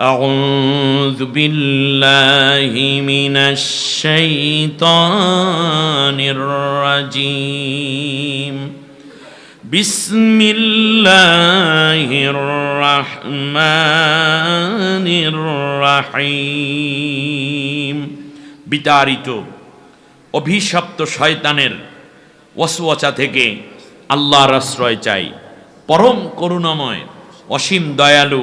أعوذ بالله من الشيطان الرجيم بسم الله الرحمن الرحيم বিতাড়িত অভিশপ্ত শয়তানের ওয়াসওয়াচা থেকে আল্লাহর আশ্রয় চাই পরম করুণাময় অসীম দয়ালু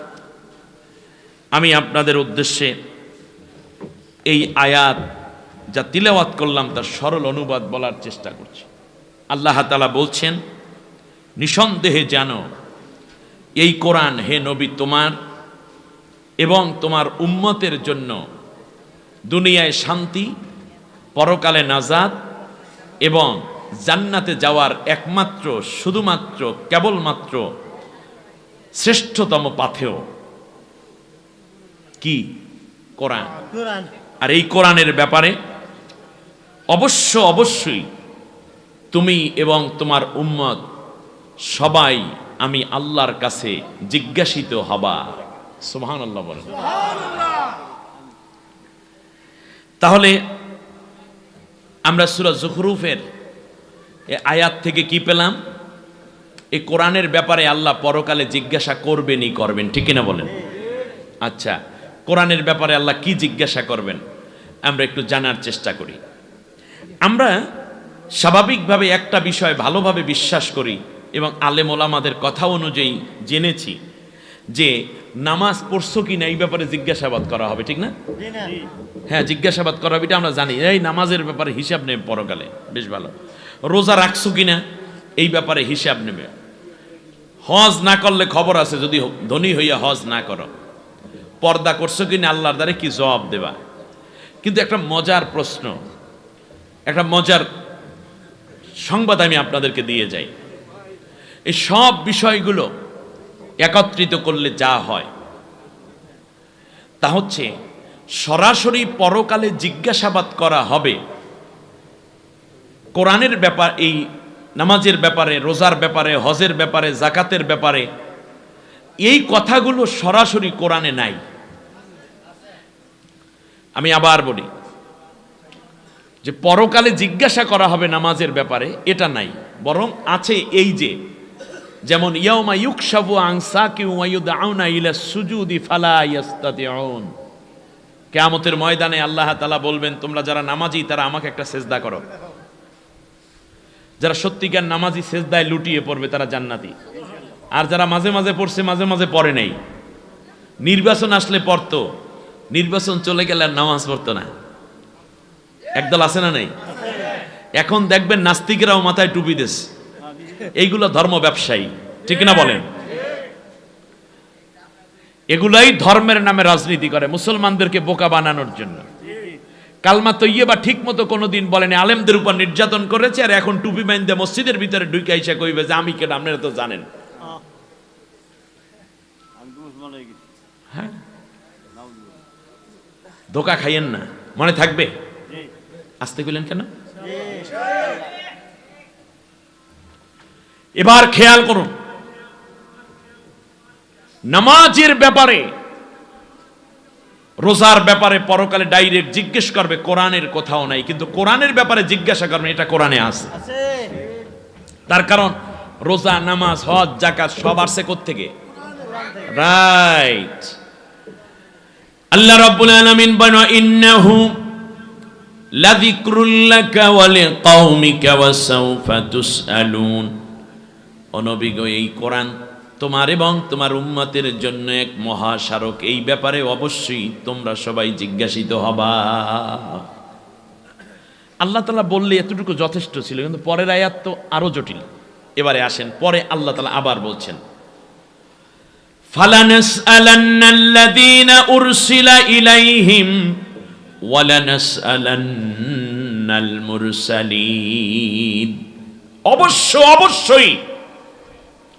আমি আপনাদের উদ্দেশ্যে এই আয়াত যা তিলাওয়াত করলাম তার সরল অনুবাদ বলার চেষ্টা করছি। আল্লাহ তালা বলছেন, নিঃসন্দেহে জানো, এই কোরআন হে নবী তোমার এবং তোমার উম্মতের জন্য দুনিয়ায় শান্তি, পরকালে নাজাদ এবং জান্নাতে যাওয়ার একমাত্র, শুধুমাত্র, কেবলমাত্র শ্রেষ্ঠতম পাথেয়। কি? কোরআন। কোরআন। আর এই কোরআনের ব্যাপারে অবশ্য অবশ্যই তুমি এবং তোমার উম্মত সবাই আমি আল্লাহর কাছে জিজ্ঞাসিত হবা। সুবহান আল্লাহ বলেন। তাহলে আমরা সুরা জুখরুফের এ আয়াত থেকে কি পেলাম? এই কোরআনের ব্যাপারে আল্লাহ পরকালে জিজ্ঞাসা করবেনই করবেন ঠিক কিনা বলেন? আচ্ছা কোরআনের ব্যাপারে আল্লাহ কি জিজ্ঞাসা করবেন, আমরা একটু জানার চেষ্টা করি। আমরা স্বাভাবিকভাবে একটা বিষয় ভালোভাবে বিশ্বাস করি এবং আলেম ওলামাদের কথা অনুযায়ী জেনেছি যে নামাজ পড়ছো কি না, এই ব্যাপারে জিজ্ঞাসাবাদ করা হবে, ঠিক না? হ্যাঁ জিজ্ঞাসাবাদ করা হবে, এটা আমরা জানি। এই নামাজের ব্যাপারে হিসাব নেবে পরকালে, বেশ ভালো। রোজা রাখছো কিনা এই ব্যাপারে হিসাব নেবে। হজ না করলে খবর আছে, যদি ধনী হইয়া হজ না করো। পর্দা করছ কিনা আল্লাহর দ্বারে কি জবাব দেবা? কিন্তু একটা মজার প্রশ্ন, একটা মজার সংবাদ আমি আপনাদেরকে দিয়ে যাই। এই সব বিষয়গুলো একত্রিত করলে যা হয়, তা হচ্ছে সরাসরি পরকালে জিজ্ঞাসাবাদ করা হবে। কোরআনের ব্যাপার, এই নামাজের ব্যাপারে, রোজার ব্যাপারে, হজের ব্যাপারে, জাকাতের ব্যাপারে, এই কথাগুলো সরাসরি কোরআনে নাই। আমি আবার বলি যে পরকালে জিজ্ঞাসা করা হবে নামাজের ব্যাপারে, এটা নাই। বরং আছে এই যে, যেমন কিয়ামতের ময়দানে আল্লাহ তালা বলবেন, তোমরা যারা নামাজি, তারা আমাকে একটা সেজদা করো। যারা সত্যিকার নামাজি, সেজদায় লুটিয়ে পড়বে, তারা জান্নাতি। আর যারা মাঝে মাঝে পড়ছে, মাঝে মাঝে পড়ে নেই। নির্বাচন আসলে পড়তো। নির্বাচন চলে গেলে আর নামাজ পড়তো না। একদল আছে না নেই? এখন দেখবেন নাস্তিকেরাও মাথায় টুপি দেশ এইগুলো ধর্ম ব্যবসায়ী ঠিক না বলেন? এগুলাই ধর্মের নামে রাজনীতি করে মুসলমানদেরকে বোকা বানানোর জন্য। কালমা তৈয়ে বা ঠিক মতো কোনোদিন বলেনি আলেমদের উপর নির্যাতন করেছে আর এখন টুপি বাইন্দে মসজিদের ভিতরে ঢুকে আইসা কইবে যে আমি কেন? আপনারা তো জানেন। হ্যাঁ? ধোকা খাইয়েন না। মনে থাকবে? আসতে কইলেন কেন? এবার খেয়াল করুন। নামাজের ব্যাপারে রোজার ব্যাপারে পরকালে ডাইরেক্ট জিজ্ঞেস করবে কোরআনের কোথাও নাই। কিন্তু কোরআনের ব্যাপারে জিজ্ঞাসা করবে এটা কোরআনে আছে। তার কারণ রোজা নামাজ হজ জাকাত সব আসছে থেকে। রাইট। আল্লাহ রাব্বুল আলামিন বলেন, ইন্নাহু লাযিকরুল লাকা ওয়া লিকাওমিকা ওয়া সাওফা তুসআলুন। ও এই কোরআন তোমার এবং তোমার উম্মতের জন্য এক মহা মহাস্মারক। এই ব্যাপারে অবশ্যই তোমরা সবাই জিজ্ঞাসিত হবা। আল্লাহ তালা বললে এতটুকু যথেষ্ট ছিল, কিন্তু পরের আয়াত তো আরও জটিল। এবারে আসেন, পরে আল্লাহ তালা আবার বলছেন فلنسألن الذين أرسل إليهم ولنسألن المرسلين অবশ্য অবশ্যই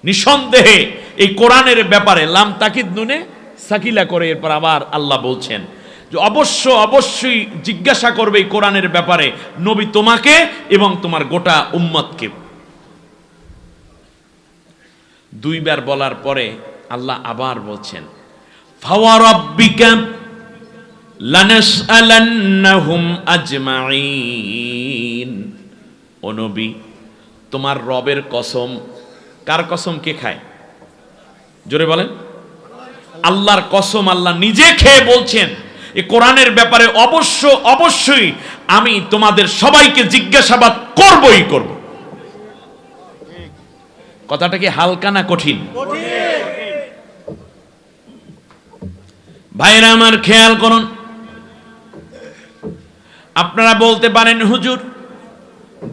নিঃসন্দেহে এই কোরআনের ব্যাপারে লাম তাকিদ নুনে সাকিলা করে এরপর আবার আল্লাহ বলছেন যে অবশ্য অবশ্যই জিজ্ঞাসা করবে এই কোরআনের ব্যাপারে নবী তোমাকে এবং তোমার গোটা উম্মতকে দুইবার বলার পরে আল্লাহ আবার বলছেন ফাওয়ারাব্বিকা তোমার রবের কসম, কার কসম কে খায়? জোরে বলেন। আল্লাহর কসম আল্লাহ নিজে খেয়ে বলছেন এই কোরআনের ব্যাপারে অবশ্য, অবশ্যই আমি তোমাদের সবাইকে জিজ্ঞাসাবাদ করবই করব। কথাটা কি হালকা না কঠিন। ভাইরা আমার খেয়াল করুন। আপনারা বলতে পারেন, হুজুর,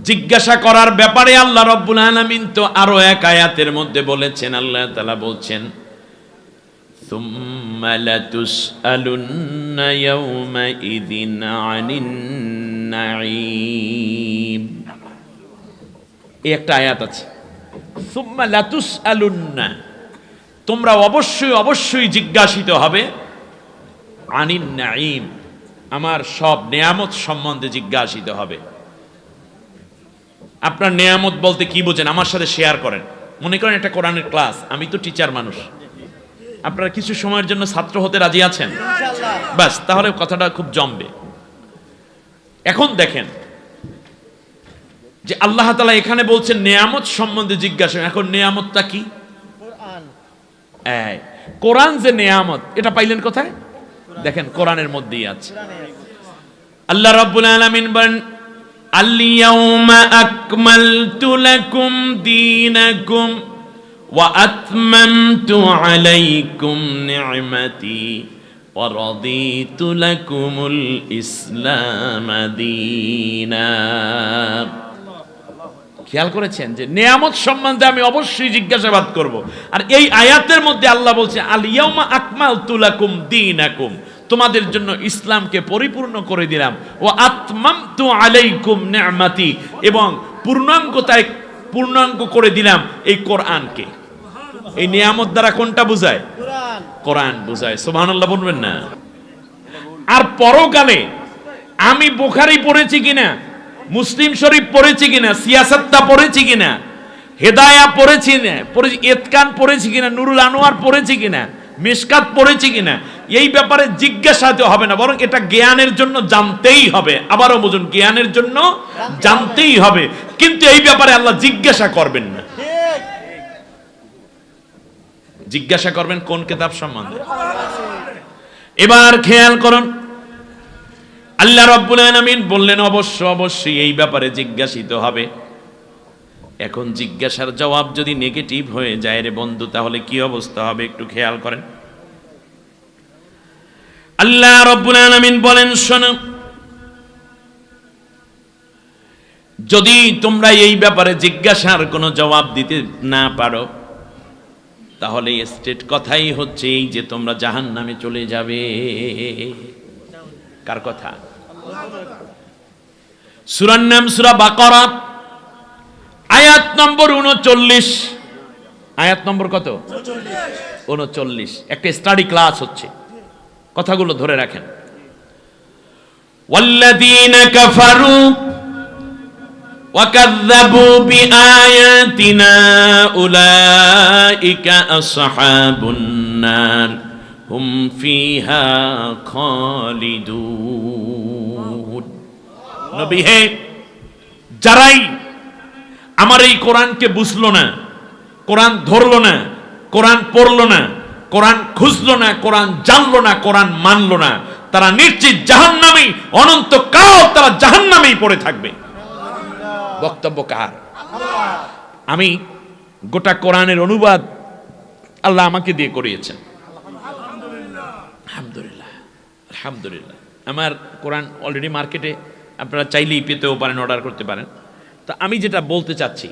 জিজ্ঞাসা করার ব্যাপারে আল্লাহ রব্বুল আলমিন তো আরও এক আয়াতের মধ্যে বলেছেন, আল্লাহ তালা বলছেন একটা আয়াত আছে। তোমরা অবশ্যই অবশ্যই জিজ্ঞাসিত হবে আনিন নাইম আমার সব নেয়ামত সম্বন্ধে জিজ্ঞাসিত হবে। আপনার নেয়ামত বলতে কি বোঝেন? আমার সাথে শেয়ার করেন। মনে করেন একটা কোরআনের ক্লাস আমি তো টিচার মানুষ। আপনারা কিছু সময়ের জন্য ছাত্র হতে রাজি আছেন? ব্যাস তাহলে কথাটা খুব জমবে। এখন দেখেন যে আল্লাহ তালা এখানে বলছেন নেয়ামত সম্বন্ধে জিজ্ঞাসা এখন নেয়ামতটা কি? কোরআন যে নেয়ামত এটা পাইলেন কোথায়? দেখেন, কোরআনের মধ্যেই আছে। আল্লাহ রাব্বুল আলামিন বলেন, আল-ইয়াউমা আকমালতু লাকুম দীনাকুম ওয়া আতমামতু আলাইকুম নি'মাতি ওয়া রাদিতু লাকুমুল ইসলাম দীনা। খেয়াল করেছেন যে নেয়ামত সম্বন্ধে আমি অবশ্যই জিজ্ঞাসাবাদ করব। আর এই আয়াতের মধ্যে আল্লাহ বলছে আল ইয়াউমা আকমাল তুলাকুম দীনাকুম। তোমাদের জন্য ইসলামকে পরিপূর্ণ করে দিলাম। ও আতমামতু আলাইকুম নি'মাতি। এবং পূর্ণাঙ্গতায় পূর্ণাঙ্গ করে দিলাম এই কোরআনকে। এই নিয়ামত দ্বারা কোনটা বোঝায়? কোরআন বোঝায়। সুবহানাল্লাহ বলবেন না। আর পরকালে আমি বোখারি পড়েছি কিনা? মুসলিম শরীফ পড়েছি কিনা সিয়াসত্তা পড়েছি কিনা, হেদায়া পড়েছি না পড়েছি, এতকান পড়েছি কিনা, নুরুল আনোয়ার পড়েছি কিনা মিসকাত পড়েছি কিনা, এই ব্যাপারে জিজ্ঞাসাতে হবে না, বরং এটা জ্ঞানের জন্য জানতেই হবে। আবারও বুঝুন, জ্ঞানের জন্য জানতেই হবে। কিন্তু এই ব্যাপারে আল্লাহ জিজ্ঞাসা করবেন না। জিজ্ঞাসা করবেন কোন কেতাব সম্বন্ধে? এবার খেয়াল করুন আল্লাহ রব্বুল আলামিন বললেন, অবশ্য, অবশ্যই এই ব্যাপারে জিজ্ঞাসিত হবে। এখন জিজ্ঞাসার জবাব যদি নেগেটিভ হয়ে যায় রে বন্ধু, তাহলে কি অবস্থা হবে একটু খেয়াল করেন। আল্লাহ রব্বুল আলামিন বলেন, শোনো, যদি তোমরা এই ব্যাপারে জিজ্ঞাসার কোনো জবাব দিতে না পারো, তাহলে স্টেট কথাই হচ্ছে এই যে তোমরা জাহান নামে চলে যাবে। কার কথা? সুরার নাম সুরা বাকরা আয়াত নম্বর উনচল্লিশ আয়াত নম্বর কত উনচল্লিশ একটা স্টাডি ক্লাস হচ্ছে কথাগুলো ধরে রাখেন والذين كفروا وكذبوا بآياتنا أولئك أصحاب النار هم فيها خالدون নবী হে যারাই আমার এই কোরআনকে বুঝলো না, কোরআন ধরলো না, কোরআন পড়ল না, কোরআন খুঁজলো না, কোরআন জানলো না, কোরআন মানলো না, তারা নিশ্চিত জাহান্নামী অনন্ত কাল তারা জাহান্নামেই পড়ে থাকবে। বক্তব্য কার? আমি গোটা কোরআনের অনুবাদ আল্লাহ আমাকে দিয়ে করিয়েছেন। আলহামদুলিল্লাহ। আলহামদুলিল্লাহ। আমার কোরআন অলরেডি মার্কেটে আপনারা চাইলেই পেতেও পারেন, অর্ডার করতে পারেন। তো আমি যেটা বলতে চাচ্ছি,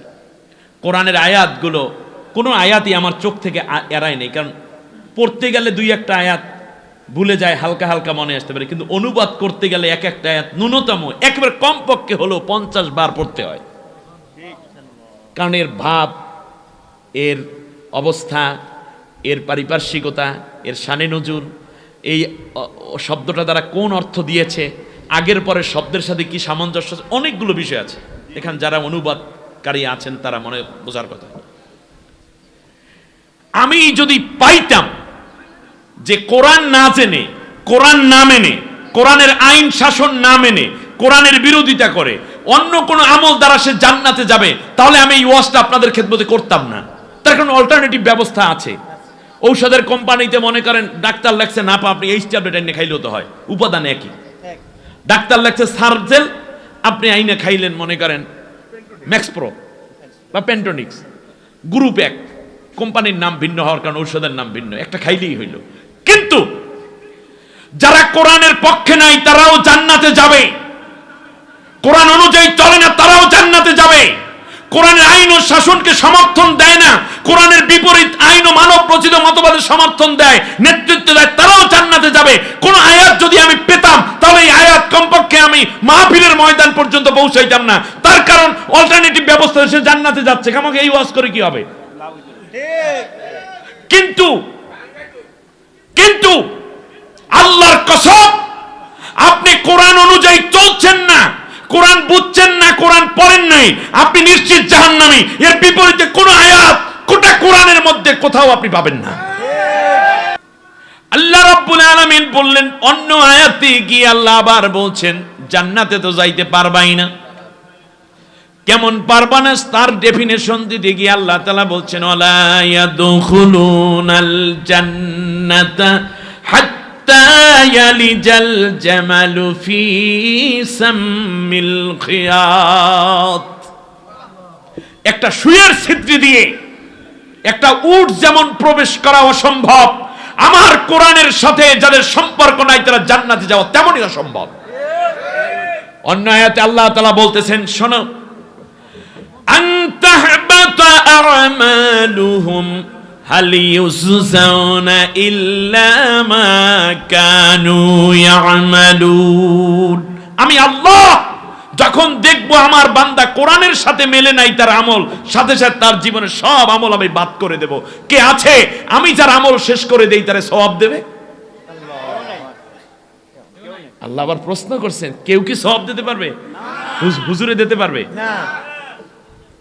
কোরআনের আয়াতগুলো, কোনো আয়াতই আমার চোখ থেকে এড়ায় নেই, কারণ পড়তে গেলে দুই একটা আয়াত ভুলে যায়, হালকা হালকা মনে আসতে পারে, কিন্তু অনুবাদ করতে গেলে এক একটা আয়াত ন্যূনতম, একেবারে কমপক্ষে হলেও পঞ্চাশ বার পড়তে হয়। কারণ এর ভাব, এর অবস্থা, এর পারিপার্শ্বিকতা, এর সানে নজুর, এই শব্দটা দ্বারা কোন অর্থ দিয়েছে আগের পরে শব্দের সাথে কি সামঞ্জস্য অনেকগুলো বিষয় আছে। এখানে যারা অনুবাদকারী আছেন, তারা মনে বোঝার কথা। আমি যদি পাইতাম যে কোরআন না জেনে, কোরআন না মেনে, কোরআনের আইন শাসন না মেনে, কোরআনের বিরোধিতা করে, অন্য কোনো আমল দ্বারা সে জান্নাতে যাবে, তাহলে আমি এই ওয়াজটা আপনাদের খেদমতে করতাম না। তার কারণ অল্টারনেটিভ ব্যবস্থা আছে। ঔষধের কোম্পানিতে মনে করেন, ডাক্তার লাগছে না পা আপনি এই ট্যাবলেট এনে খাইলেও তো হয়। উপাদান একই। ডাক্তার লেখছে, সার্জেল, আপনি আইনে খাইলেন মনে করেন ম্যাক্সপ্রো বা পেন্টোনিক্স। গ্রুপ এক, কোম্পানির নাম ভিন্ন হওয়ার কারণে ঔষধের নাম ভিন্ন, একটা খাইলেই হইল। কিন্তু যারা কোরআনের পক্ষে নাই, তারাও জান্নাতে যাবে। কোরআন অনুযায়ী চলে না, তারাও জান্নাতে যাবে। কোরআনের আইন ও শাসনকে সমর্থন দেয় না, কোরআনের বিপরীত আইন ও মানব রচিত মতবাদের সমর্থন দেয়, নেতৃত্ব দেয়, তারাও জান্নাতে যাবে। কোন আয়াত যদি আমি তাহলে এই আয়াত কমপক্ষে আমি মাহফিলের ময়দান পর্যন্ত পৌঁছাইতাম না। তার কারণ অল্টারনেটিভ ব্যবস্থা সে জান্নাতে যাচ্ছে। আমাকে এই ওয়াজ করে কি হবে? কিন্তু কিন্তু আল্লাহর কসম, আপনি কোরআন অনুযায়ী চলছেন না, কোরআন বুঝছেন না, কোরআন পড়েন নাই, আপনি নিশ্চিত জাহান্নামী। এর বিপরীতে কোন আয়াত কোটা কোরআনের মধ্যে কোথাও আপনি পাবেন না। আল্লাহ রাব্বুল আলামিন বললেন, অন্য আয়াতে কি আল্লাহ আবার বলছেন, জান্নাতে তো যাইতে পারবাই না। কেমন পারবা না তার ডেফিনেশন দিতে গিয়ে আল্লাহ তালা বলছেন, ওয়ালা ইয়াদখুলুনাল জান্নাতা হাত্তা ইয়ালিজাল জামালু ফি সাম্মিল খিয়াত। একটা সুয়ের ছিদ্র দিয়ে একটা উট যেমন প্রবেশ করা অসম্ভব আমার কোরআনের সাথে যাদের সম্পর্ক নাই, তারা জান্নাতে যাওয়া তেমনই অসম্ভব। অন্য আয়াতে আল্লাহ তালা বলতেছেন, শোনো ইল্লা মা কানু আমি আল্লাহ যখন দেখব আমার বান্দা কোরআনের সাথে মেলে নাই তার আমল, সাথে সাথে তার জীবনে সব আমল আমি বাদ করে দেব। কে আছে? আমি যার আমল শেষ করে দেই, তারে সওয়াব দেবে? আল্লাহ আবার প্রশ্ন করছেন, কেউ কি সওয়াব দিতে পারবে? হুজুরে দিতে পারবে?